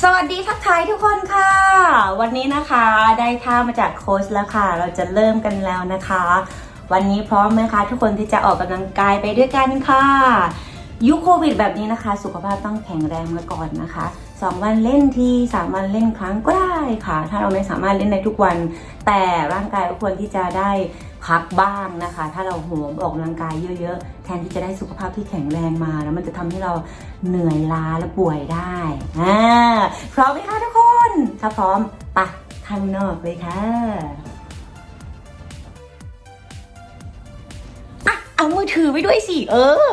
สวัสดีทักทายทุกคนค่ะ วันนี้นะคะได้ท่ามาจากโค้ชแล้วค่ะ เราจะเริ่มกันแล้วนะคะ วันนี้พร้อมไหมคะ ทุกคนที่จะออกกำลังกายไปด้วยกันค่ะยุคโควิดแบบนี้นะคะ สุขภาพต้องแข็งแรงมาก่อนนะคะสองวันเล่นทีสามวันเล่นครั้งก็ได้ค่ะ ถ้าเราไม่สามารถเล่นได้ทุกวัน แต่ร่างกายก็ควรที่จะได้ พักบ้างนะคะ ถ้าเราโหมออกกำลังกายเยอะๆ แทนที่จะได้สุขภาพที่แข็งแรงมาแล้วมันจะทำให้เราเหนื่อยล้าและป่วยได้อ่าพร้อมไหมคะทุกคน ถ้าพร้อมปะข้างนอกเลยค่ะอะเอามือถือไว้ด้วยสิ เออ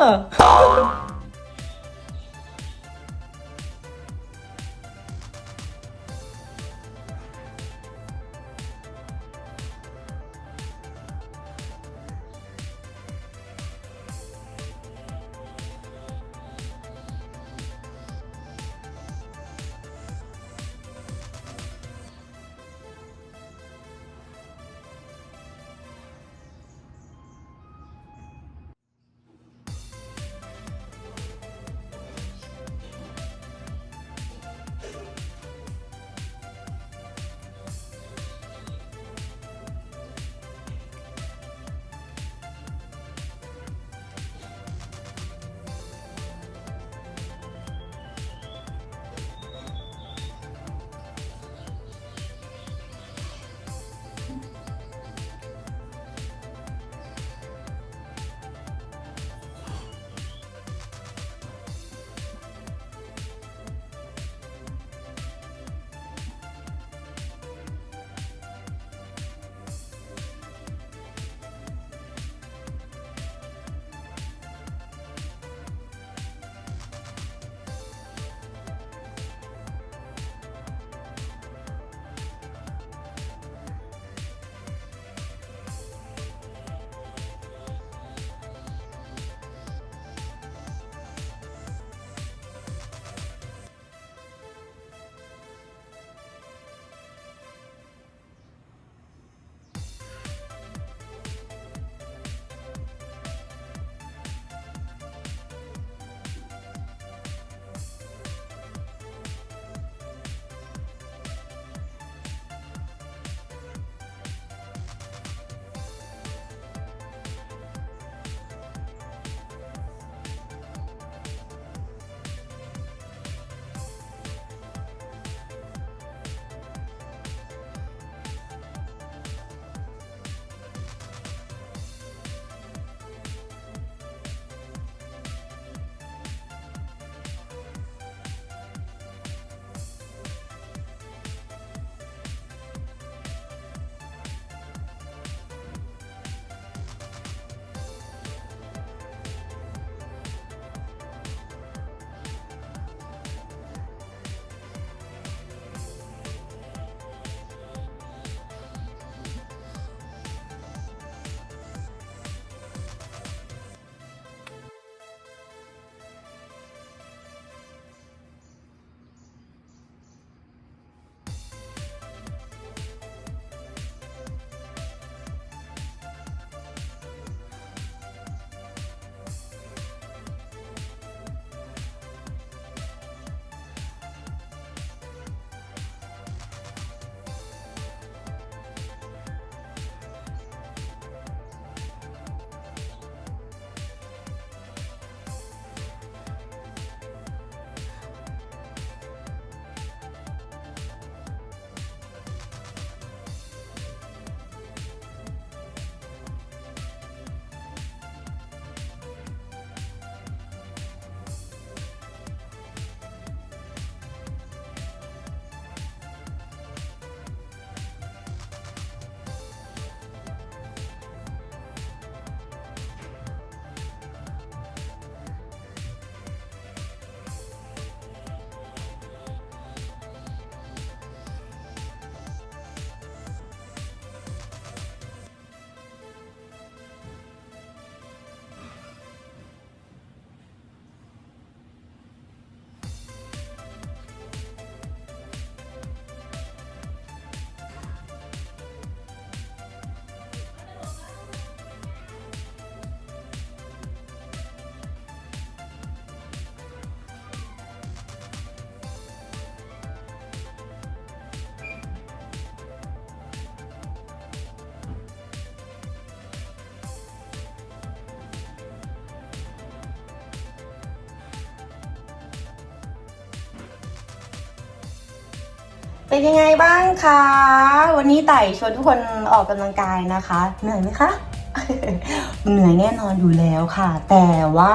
เป็นยังไงบ้างคะ วันนี้ไต่ชวนทุกคนออกกำลังกายนะคะ เหนื่อยไหมคะ เหนื่อยแน่นอนอยู่แล้วค่ะ แต่ว่า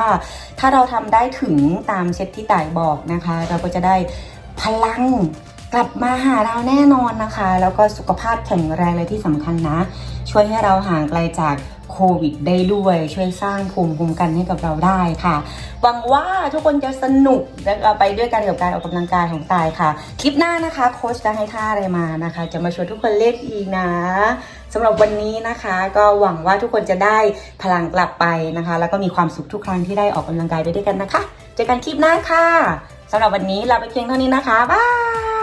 ถ้าเราทำได้ถึงตามเซตที่ไต่บอกนะคะ เราก็จะได้พลังกลับมาหาเราแน่นอนนะคะ แล้วก็สุขภาพแข็งแรงเลยที่สำคัญนะ ช่วยให้เราห่างไกลจาก โควิดได้ด้วย ช่วยสร้างภูมิคุ้มกันให้กับเราได้ค่ะหวังว่าทุกคนจะสนุกและไปด้วยกันกับการออกกำลังกายของตายค่ะ คลิปหน้านะคะโค้ชจะให้ท่าอะไรมานะคะ จะมาชวนทุกคนเล่นอีกนะสำหรับวันนี้นะคะ ก็หวังว่าทุกคนจะได้พลังกลับไปนะคะ แล้วก็มีความสุขทุกครั้งที่ได้ออกกำลังกายไปด้วยกันนะคะเจอกันคลิปหน้าค่ะสำหรับวันนี้ลาไปเพียงเท่านี้นะคะ บาย